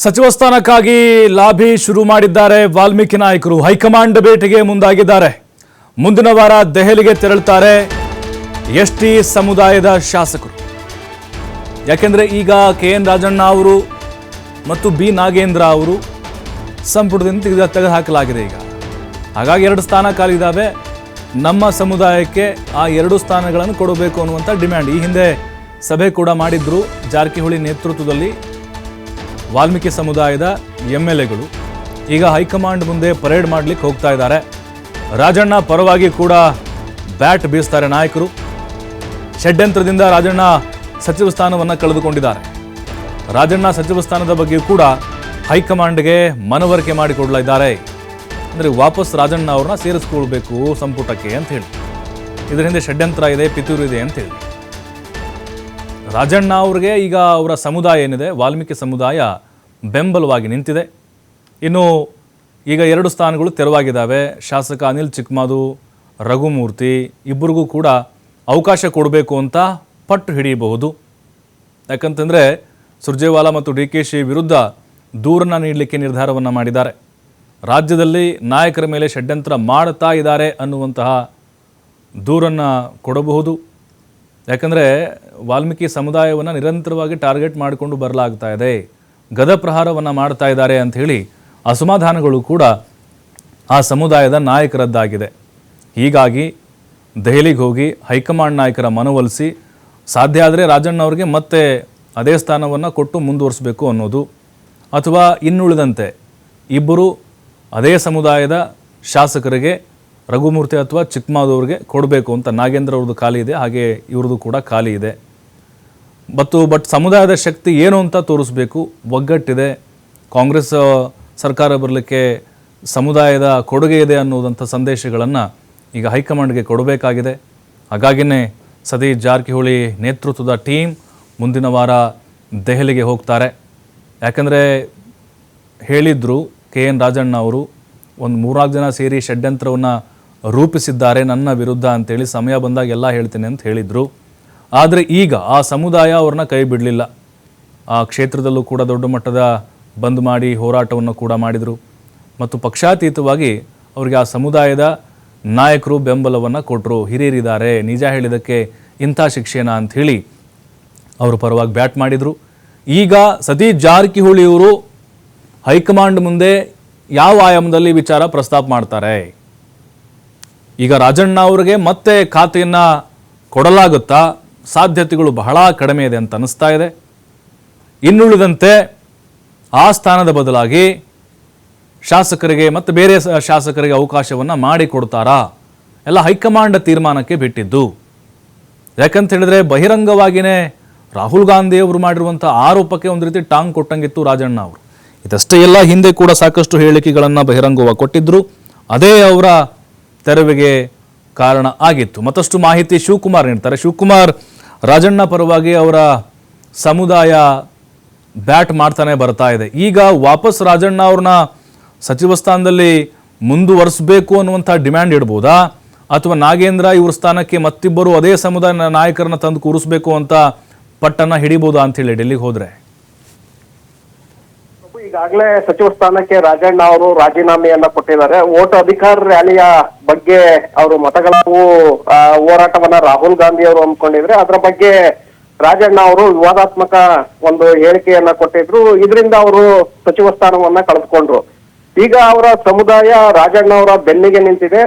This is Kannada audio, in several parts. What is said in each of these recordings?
ಸಚಿವ ಸ್ಥಾನಕ್ಕಾಗಿ ಲಾಬಿ ಶುರು ಮಾಡಿದ್ದಾರೆ ವಾಲ್ಮೀಕಿ ನಾಯಕರು. ಹೈಕಮಾಂಡ್ ಭೇಟಿಗೆ ಮುಂದಾಗಿದ್ದಾರೆ. ಮುಂದಿನ ವಾರ ದೆಹಲಿಗೆ ತೆರಳುತ್ತಾರೆ ಎಸ್ ಟಿ ಸಮುದಾಯದ ಶಾಸಕರು. ಯಾಕೆಂದರೆ ಈಗ ಕೆ ಎನ್ ರಾಜಣ್ಣ ಅವರು ಮತ್ತು ಬಿ ನಾಗೇಂದ್ರ ಅವರು ಸಂಪುಟದಿಂದ ತೆಗೆದು ತೆಗೆದುಹಾಕಲಾಗಿದೆ ಈಗ. ಹಾಗಾಗಿ ಎರಡು ಸ್ಥಾನ ಖಾಲಿದಾವೆ ನಮ್ಮ ಸಮುದಾಯಕ್ಕೆ ಆ ಎರಡು ಸ್ಥಾನಗಳನ್ನು ಕೊಡಬೇಕು ಅನ್ನುವಂಥ ಡಿಮ್ಯಾಂಡ್. ಈ ಹಿಂದೆ ಸಭೆ ಕೂಡ ಮಾಡಿದ್ರು ಜಾರಕಿಹೊಳಿ ನೇತೃತ್ವದಲ್ಲಿ. ವಾಲ್ಮೀಕಿ ಸಮುದಾಯದ ಎಂ ಎಲ್ ಎಗಳು ಈಗ ಹೈಕಮಾಂಡ್ ಮುಂದೆ ಪರೇಡ್ ಮಾಡಲಿಕ್ಕೆ ಹೋಗ್ತಾ ಇದ್ದಾರೆ. ರಾಜಣ್ಣ ಪರವಾಗಿ ಕೂಡ ಬ್ಯಾಟ್ ಬೀಸ್ತಾರೆ ನಾಯಕರು. ಷಡ್ಯಂತ್ರದಿಂದ ರಾಜಣ್ಣ ಸಚಿವ ಸ್ಥಾನವನ್ನು ಕಳೆದುಕೊಂಡಿದ್ದಾರೆ. ರಾಜಣ್ಣ ಸಚಿವ ಸ್ಥಾನದ ಬಗ್ಗೆ ಕೂಡ ಹೈಕಮಾಂಡ್ಗೆ ಮನವರಿಕೆ ಮಾಡಿಕೊಡ್ಲಿದ್ದಾರೆ. ಅಂದರೆ ವಾಪಸ್ ರಾಜಣ್ಣ ಅವ್ರನ್ನ ಸೇರಿಸ್ಕೊಳ್ಬೇಕು ಸಂಪುಟಕ್ಕೆ ಅಂತ ಹೇಳಿ. ಇದರ ಹಿಂದೆ ಷಡ್ಯಂತ್ರ ಇದೆ, ಪಿತೂರು ಇದೆ ಅಂತ ಹೇಳಿ. ರಾಜಣ್ಣ ಅವ್ರಿಗೆ ಈಗ ಅವರ ಸಮುದಾಯ ಏನಿದೆ, ವಾಲ್ಮೀಕಿ ಸಮುದಾಯ ಬೆಂಬಲವಾಗಿ ನಿಂತಿದೆ. ಇನ್ನು ಈಗ ಎರಡು ಸ್ಥಾನಗಳು ತೆರವಾಗಿದ್ದಾವೆ. ಶಾಸಕ ಅನಿಲ್ ಚಿಕ್ಮಾದು ರಘುಮೂರ್ತಿ, ಇಬ್ಬರಿಗೂ ಕೂಡ ಅವಕಾಶ ಕೊಡಬೇಕು ಅಂತ ಪಟ್ಟು ಹಿಡಿಯಬಹುದು. ಯಾಕಂತಂದರೆ ಸುರ್ಜೇವಾಲಾ ಮತ್ತು ಡಿ ಕೆ ಶಿ ವಿರುದ್ಧ ದೂರನ್ನು ನೀಡಲಿಕ್ಕೆ ನಿರ್ಧಾರವನ್ನು ಮಾಡಿದ್ದಾರೆ. ರಾಜ್ಯದಲ್ಲಿ ನಾಯಕರ ಮೇಲೆ ಷಡ್ಯಂತ್ರ ಮಾಡ್ತಾ ಇದ್ದಾರೆ ಅನ್ನುವಂತಹ ದೂರನ್ನು ಕೊಡಬಹುದು. ಯಾಕಂದರೆ ವಾಲ್ಮೀಕಿ ಸಮುದಾಯವನ್ನು ನಿರಂತರವಾಗಿ ಟಾರ್ಗೆಟ್ ಮಾಡಿಕೊಂಡು ಬರಲಾಗ್ತಾ ಇದೆ. ಗದ ಪ್ರಹಾರವನ್ನು ಮಾಡ್ತಾ ಇದ್ದಾರೆ ಅಂಥೇಳಿ ಅಸಮಾಧಾನಗಳು ಕೂಡ ಆ ಸಮುದಾಯದ ನಾಯಕರದ್ದಾಗಿದೆ. ಹೀಗಾಗಿ ದೆಹಲಿಗೆ ಹೋಗಿ ಹೈಕಮಾಂಡ್ ನಾಯಕರ ಮನವೊಲಿಸಿ ಸಾಧ್ಯ ಆದರೆ ರಾಜಣ್ಣ ಅವರಿಗೆ ಮತ್ತೆ ಅದೇ ಸ್ಥಾನವನ್ನು ಕೊಟ್ಟು ಮುಂದುವರಿಸಬೇಕು ಅನ್ನೋದು. ಅಥವಾ ಇನ್ನುಳಿದಂತೆ ಇಬ್ಬರು ಅದೇ ಸಮುದಾಯದ ಶಾಸಕರಿಗೆ ರಘುಮೂರ್ತಿ ಅಥವಾ ಚಿಕ್ಕಮಾದವ್ರಿಗೆ ಕೊಡಬೇಕು ಅಂತ ನಾಗೇಂದ್ರ ಅವ್ರದ್ದು ಖಾಲಿ ಇದೆ, ಹಾಗೆ ಇವ್ರದ್ದು ಕೂಡ ಖಾಲಿ ಇದೆ. ಮತ್ತು ಬಟ್ ಸಮುದಾಯದ ಶಕ್ತಿ ಏನು ಅಂತ ತೋರಿಸ್ಬೇಕು? ಒಗ್ಗಟ್ಟಿದೆ. ಕಾಂಗ್ರೆಸ್ ಸರ್ಕಾರ ಬರಲಿಕ್ಕೆ ಸಮುದಾಯದ ಕೊಡುಗೆ ಇದೆ ಅನ್ನೋದಂಥ ಸಂದೇಶಗಳನ್ನು ಈಗ ಹೈಕಮಾಂಡ್ಗೆ ಕೊಡಬೇಕಾಗಿದೆ. ಹಾಗಾಗಿನೇ ಸತೀಶ್ ಜಾರಕಿಹೊಳಿ ನೇತೃತ್ವದ ಟೀಮ್ ಮುಂದಿನ ವಾರ ದೆಹಲಿಗೆ ಹೋಗ್ತಾರೆ. ಯಾಕಂದರೆ ಹೇಳಿದ್ರು ಕೆ ಎನ್ ರಾಜಣ್ಣ ಅವರು, ಒಂದು ಮೂರ್ನಾಲ್ಕು ಜನ ಸೇರಿ ಷಡ್ಯಂತ್ರವನ್ನು ರೂಪಿಸಿದ್ದಾರೆ ನನ್ನ ವಿರುದ್ಧ ಅಂತೇಳಿ ಸಮಯ ಬಂದಾಗ ಎಲ್ಲ ಹೇಳ್ತೇನೆ ಅಂತ ಹೇಳಿದರು. ಆದರೆ ಈಗ ಆ ಸಮುದಾಯ ಅವ್ರನ್ನ ಕೈ ಬಿಡಲಿಲ್ಲ. ಆ ಕ್ಷೇತ್ರದಲ್ಲೂ ಕೂಡ ದೊಡ್ಡ ಮಟ್ಟದ ಬಂದ್ ಮಾಡಿ ಹೋರಾಟವನ್ನು ಕೂಡ ಮಾಡಿದರು. ಮತ್ತು ಪಕ್ಷಾತೀತವಾಗಿ ಅವರಿಗೆ ಆ ಸಮುದಾಯದ ನಾಯಕರು ಬೆಂಬಲವನ್ನು ಕೊಟ್ಟರು ಹಿರಿಯರಿದ್ದಾರೆ, ನಿಜ ಹೇಳಿದಕ್ಕೆ ಇಂಥ ಶಿಕ್ಷೆನ ಅಂಥೇಳಿ ಅವರು ಪರವಾಗಿ ಬ್ಯಾಟ್ ಮಾಡಿದರು. ಈಗ ಸತೀಶ್ ಜಾರಕಿಹೊಳಿ ಅವರು ಹೈಕಮಾಂಡ್ ಮುಂದೆ ಯಾವ ಆಯಾಮದಲ್ಲಿ ವಿಚಾರ ಪ್ರಸ್ತಾಪ ಮಾಡ್ತಾರೆ? ಈಗ ರಾಜಣ್ಣ ಅವರಿಗೆ ಮತ್ತೆ ಖಾತೆಯನ್ನು ಕೊಡಲಾಗುತ್ತಾ? ಸಾಧ್ಯತೆಗಳು ಬಹಳ ಕಡಿಮೆ ಇದೆ ಅಂತ ಅನಿಸ್ತಾ ಇದೆ. ಇನ್ನುಳಿದಂತೆ ಆ ಸ್ಥಾನದ ಬದಲಾಗಿ ಶಾಸಕರಿಗೆ ಮತ್ತು ಬೇರೆ ಶಾಸಕರಿಗೆ ಅವಕಾಶವನ್ನು ಮಾಡಿಕೊಡ್ತಾರಾ ಎಲ್ಲ ಹೈಕಮಾಂಡ್ ತೀರ್ಮಾನಕ್ಕೆ ಬಿಟ್ಟಿದ್ದು. ಯಾಕಂತ ಹೇಳಿದ್ರೆ ಬಹಿರಂಗವಾಗಿಯೇ ರಾಹುಲ್ ಗಾಂಧಿ ಅವರು ಮಾಡಿರುವಂಥ ಆರೋಪಕ್ಕೆ ಒಂದು ರೀತಿ ಟಾಂಗ್ ಕೊಟ್ಟಂಗಿತ್ತು ರಾಜಣ್ಣ ಅವರು. ಇದಷ್ಟೇ ಎಲ್ಲ ಹಿಂದೆ ಕೂಡ ಸಾಕಷ್ಟು ಹೇಳಿಕೆಗಳನ್ನು ಬಹಿರಂಗವಾಗಿ ಕೊಟ್ಟಿದ್ದರು ಅದೇ ಅವರ ತೆರವಿಗೆ ಕಾರಣ ಆಗಿತ್ತು. ಮತ್ತಷ್ಟು ಮಾಹಿತಿ ಶಿವಕುಮಾರ್ ನೀಡ್ತಾರೆ. ಶಿವಕುಮಾರ್ ರಾಜಣ್ಣ ಪರವಾಗಿ ಅವರ ಸಮುದಾಯ ಬ್ಯಾಟ್ ಮಾಡ್ತಾನೆ ಬರ್ತಾ ಇದೆ. ಈಗ ವಾಪಸ್ ರಾಜಣ್ಣ ಅವ್ರನ್ನ ಸಚಿವ ಸ್ಥಾನದಲ್ಲಿ ಮುಂದುವರಿಸಬೇಕು ಅನ್ನುವಂಥ ಡಿಮ್ಯಾಂಡ್ ಇಡ್ಬೋದಾ? ಅಥವಾ ನಾಗೇಂದ್ರ ಇವ್ರ ಸ್ಥಾನಕ್ಕೆ ಮತ್ತಿಬ್ಬರು ಅದೇ ಸಮುದಾಯ ನಾಯಕರನ್ನ ತಂದು ಕೂರಿಸ್ಬೇಕು ಅಂತ ಪಟ್ಟನ್ನ ಹಿಡಿಬೋದಾ ಅಂತೇಳಿ ಡೆಲ್ಲಿಗೆ ಹೋದ್ರೆ? ಈಗಾಗಲೇ ಸಚಿವ ಸ್ಥಾನಕ್ಕೆ ರಾಜಣ್ಣ ಅವರು ರಾಜೀನಾಮೆಯನ್ನ ಕೊಟ್ಟಿದ್ದಾರೆ. ವೋಟ್ ಅಧಿಕಾರ ರ್ಯಾಲಿಯ ಬಗ್ಗೆ ಅವರು ಮತಗಳವು ಆ, ಹೋರಾಟವನ್ನ ರಾಹುಲ್ ಗಾಂಧಿ ಅವರು ಹಮ್ಮಿಕೊಂಡಿದ್ರೆ ಅದರ ಬಗ್ಗೆ ರಾಜಣ್ಣ ಅವರು ವಿವಾದಾತ್ಮಕ ಒಂದು ಹೇಳಿಕೆಯನ್ನ ಕೊಟ್ಟಿದ್ರು. ಇದರಿಂದ ಅವರು ಸಚಿವ ಸ್ಥಾನವನ್ನ ಕಳೆದುಕೊಂಡ್ರು. ಈಗ ಅವರ ಸಮುದಾಯ ರಾಜಣ್ಣ ಅವರ ಬೆನ್ನಿಗೆ ನಿಂತಿದೆ.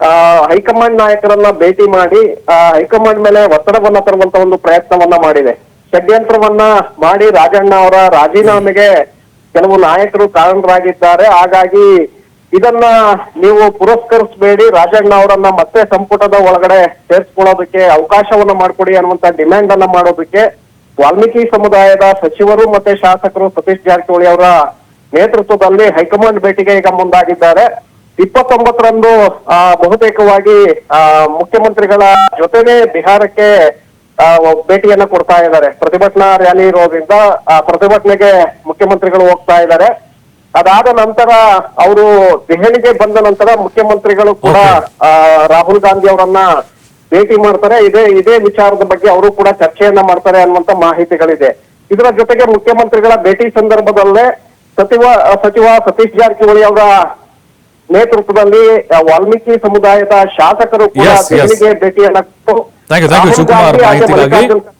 ಆ, ಹೈಕಮಾಂಡ್ ನಾಯಕರನ್ನ ಭೇಟಿ ಮಾಡಿ ಆ, ಹೈಕಮಾಂಡ್ ಮೇಲೆ ಒತ್ತಡವನ್ನ ತರುವಂತ ಒಂದು ಪ್ರಯತ್ನವನ್ನ ಮಾಡಿದೆ. ಷಡ್ಯಂತ್ರವನ್ನ ಮಾಡಿ ರಾಜಣ್ಣ ಅವರ ರಾಜೀನಾಮೆಗೆ ಕೆಲವು ನಾಯಕರು ಕಾರಣರಾಗಿದ್ದಾರೆ. ಹಾಗಾಗಿ ಇದನ್ನ ನೀವು ಪುರಸ್ಕರಿಸಬೇಡಿ. ರಾಜಣ್ಣ ಅವರನ್ನ ಮತ್ತೆ ಸಂಪುಟದ ಒಳಗಡೆ ಸೇರಿಸ್ಕೊಳ್ಳೋದಕ್ಕೆ ಅವಕಾಶವನ್ನ ಮಾಡಿಕೊಡಿ ಅನ್ನುವಂತ ಡಿಮ್ಯಾಂಡ್ ಅನ್ನ ಮಾಡೋದಕ್ಕೆ ವಾಲ್ಮೀಕಿ ಸಮುದಾಯದ ಸಚಿವರು ಮತ್ತೆ ಶಾಸಕರು ಸತೀಶ್ ಜಾರಕಿಹೊಳಿ ಅವರ ನೇತೃತ್ವದಲ್ಲಿ ಹೈಕಮಾಂಡ್ ಭೇಟಿಗೆ ಈಗ ಮುಂದಾಗಿದ್ದಾರೆ. ಇಪ್ಪತ್ತೊಂಬತ್ತರಂದು ಬಹುತೇಕವಾಗಿ ಮುಖ್ಯಮಂತ್ರಿಗಳ ಜೊತೆನೆ ಬಿಹಾರಕ್ಕೆ ಭೇಟಿಯನ್ನ ಕೊಡ್ತಾ ಇದ್ದಾರೆ. ಪ್ರತಿಭಟನಾ ರ್ಯಾಲಿ ಇರೋದ್ರಿಂದ ಪ್ರತಿಭಟನೆಗೆ ಮುಖ್ಯಮಂತ್ರಿಗಳು ಹೋಗ್ತಾ ಇದ್ದಾರೆ. ಅದಾದ ನಂತರ ಅವರು ದೆಹಲಿಗೆ ಬಂದ ನಂತರ ಮುಖ್ಯಮಂತ್ರಿಗಳು ಕೂಡ ಆ, ರಾಹುಲ್ ಗಾಂಧಿ ಅವರನ್ನ ಭೇಟಿ ಮಾಡ್ತಾರೆ. ಇದೇ ಇದೇ ವಿಚಾರದ ಬಗ್ಗೆ ಅವರು ಕೂಡ ಚರ್ಚೆಯನ್ನ ಮಾಡ್ತಾರೆ ಅನ್ನುವಂತ ಮಾಹಿತಿಗಳಿದೆ. ಇದರ ಜೊತೆಗೆ ಮುಖ್ಯಮಂತ್ರಿಗಳ ಭೇಟಿ ಸಂದರ್ಭದಲ್ಲೇ ಸಚಿವ ಸಚಿವ ಸತೀಶ್ ಜಾರಕಿಹೊಳಿ ಅವರ ನೇತೃತ್ವದಲ್ಲಿ ವಾಲ್ಮೀಕಿ ಸಮುದಾಯದ ಶಾಸಕರು ಕೂಡ. ದೆಹಲಿಗೆ ಭೇಟಿಯನ್ನ ಕೊಟ್ಟು Thank you, thank you, Rahul Shivakumar Gandhi ಹಾಗೆ ಮಾಹಿತಿಗಾಗಿ. ಮಲ್ಲಿಕಾರ್ಜುನ್